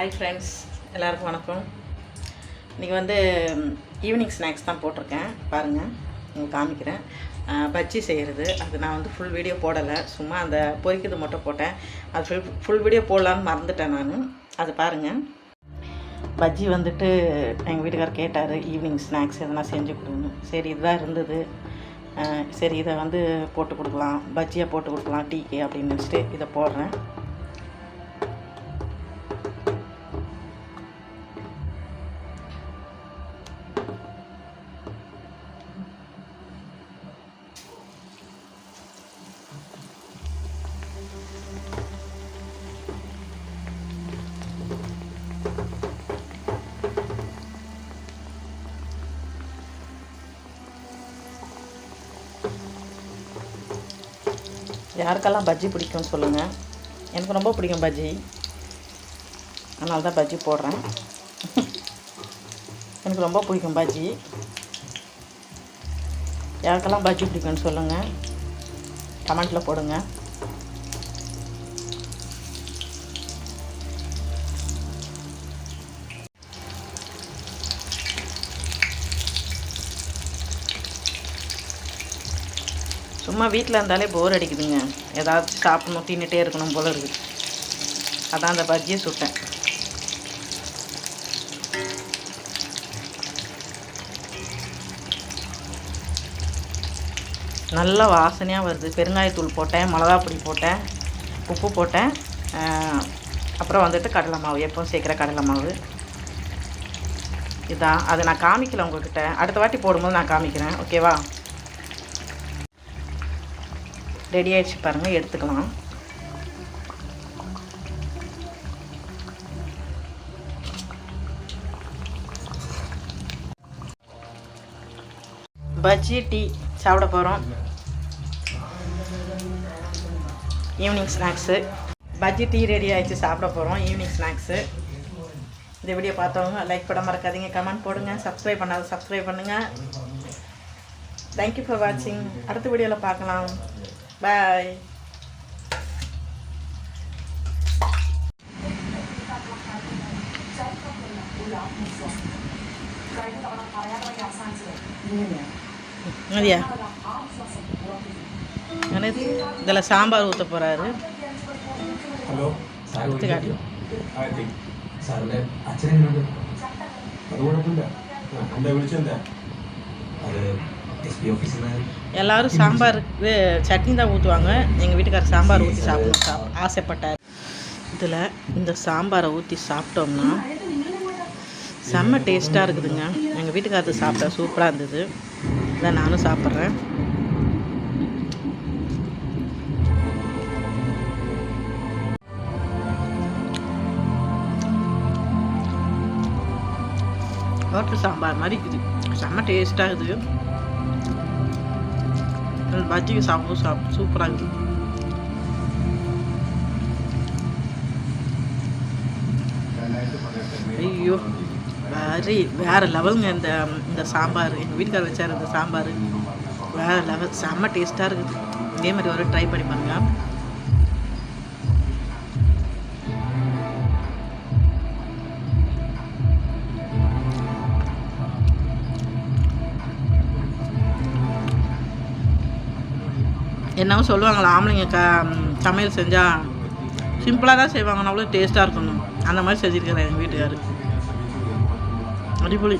Hi friends எல்லாருக்கும் வணக்கம். இன்றைக்கி வந்து ஈவினிங் ஸ்நாக்ஸ் தான் போட்டிருக்கேன். பாருங்கள் உங்களுக்கு காமிக்கிறேன். பஜ்ஜி செய்கிறது அது நான் வந்து ஃபுல் வீடியோ போடலை. சும்மா அந்த பொரிக்கிறது மட்டும் போட்டேன். அது ஃபுல் ஃபுல் வீடியோ போடலான்னு மறந்துட்டேன் நான். அது பாருங்கள் பஜ்ஜி வந்துட்டு எங்கள் வீட்டுக்காரர் கேட்டார் ஈவினிங் ஸ்நாக்ஸ் எதனா செஞ்சு கொடுங்க சரி இதுதான் இருந்தது. சரி இதை வந்து போட்டு கொடுக்கலாம். பஜ்ஜியாக போட்டு கொடுக்கலாம் டீக்கு அப்படின்னு நினச்சிட்டு இதை போடுறேன். யாருக்கெல்லாம் பஜ்ஜி பிடிக்கும்னு சொல்லுங்கள் எனக்கு ரொம்ப பிடிக்கும் பஜ்ஜி. அதனால தான் பஜ்ஜி போடுறேன். எனக்கு ரொம்ப பிடிக்கும் பஜ்ஜி. யாருக்கெல்லாம் பஜ்ஜி பிடிக்கும்னு சொல்லுங்கள் கமெண்ட்டில் போடுங்கள் சும்மா வீட்டில் இருந்தாலே போர் அடிக்குதுங்க. ஏதாவது சாப்பிடணும் தின்னுட்டே இருக்கணும் போல இருக்குது. அதான் அந்த பஜ்ஜியை சுட்டேன். நல்ல வாசனையாக வருது. பெருங்காயத்தூள் போட்டேன் மிளகாப்பொடி போட்டேன் உப்பு போட்டேன் அப்புறம் வந்துட்டு கடலை மாவு எப்பவும் சேர்க்குற கடலை மாவு. இதான். அதை நான் காமிக்கல உங்ககிட்ட. அடுத்த வாட்டி போடும்போது நான் காமிக்கிறேன். ஓகேவா? ரெடி ஆயிடுச்சு பாருங்கள் எடுத்துக்கலாம். பஜ்ஜி டீ சாப்பிட போகிறோம் evening snacks bajji tea ready ஆகிடுச்சு சாப்பிட போகிறோம் ஈவினிங் ஸ்நாக்ஸு இந்த வீடியோ பார்த்தவங்க லைக் பண்ண மறக்காதீங்க. கமெண்ட் போடுங்க. சப்ஸ்கிரைப் பண்ணாத சப்ஸ்கிரைப் பண்ணுங்கள் தேங்க்யூ ஃபார் வாட்சிங் அடுத்த வீடியோவில் பார்க்கலாம். பாய் மதியா என்னது இதில் சாம்பார் ஊற்ற പോരാറ് ഹലോ സാർ അടുത്ത് കാട്ടി ആയിരത്തി സാറിൻ്റെ അച്ഛനെങ്ങനെയുണ്ട് അത് കുഴപ്പമില്ല ആ, എന്താ വിളിച്ചെന്താ അത് எல்லாரும் சாம்பாருக்கு சட்னி தான் ஊற்றுவாங்க எங்கள் வீட்டுக்காரர் சாம்பார் ஊற்றி சாப்பிடணும் சா ஆசைப்பட்டார். இதில் இந்த சாம்பாரை ஊற்றி சாப்பிட்டோம்னா செம்ம டேஸ்ட்டாக இருக்குதுங்க. எங்கள் வீட்டுக்காரத்து சாப்பிட்டா சூப்பராக இருந்தது. இதை நானும் சாப்பிட்றேன். ஹோட்டல் சாம்பார் மாதிரி இருக்குது. செம்ம டேஸ்ட்டாக இருக்குது. அந்த பஜ்ஜிக்கு சாப்பிடும் சாப் சூப்பராக இருக்குது ஐயோ வேறு வேறு லெவலுங்க இந்த இந்த சாம்பார் எங்கள் வீட்டுக்கார வச்சார் இந்த சாம்பார் வேறு லெவல் செம்ம டேஸ்ட்டாக இருக்குது இதே மாதிரி ஒரு ட்ரை பண்ணி பாருங்க என்னவோ சொல்லுவாங்களா ஆம்பளைங்க க சமையல் செஞ்சால் சிம்பிளாக தான் செய்வாங்க அவ்வளோ டேஸ்ட்டாக இருக்கணும். அந்த மாதிரி செஞ்சுருக்கிறேன் எங்கள் வீட்டுக்காரு. அடிப்பொலி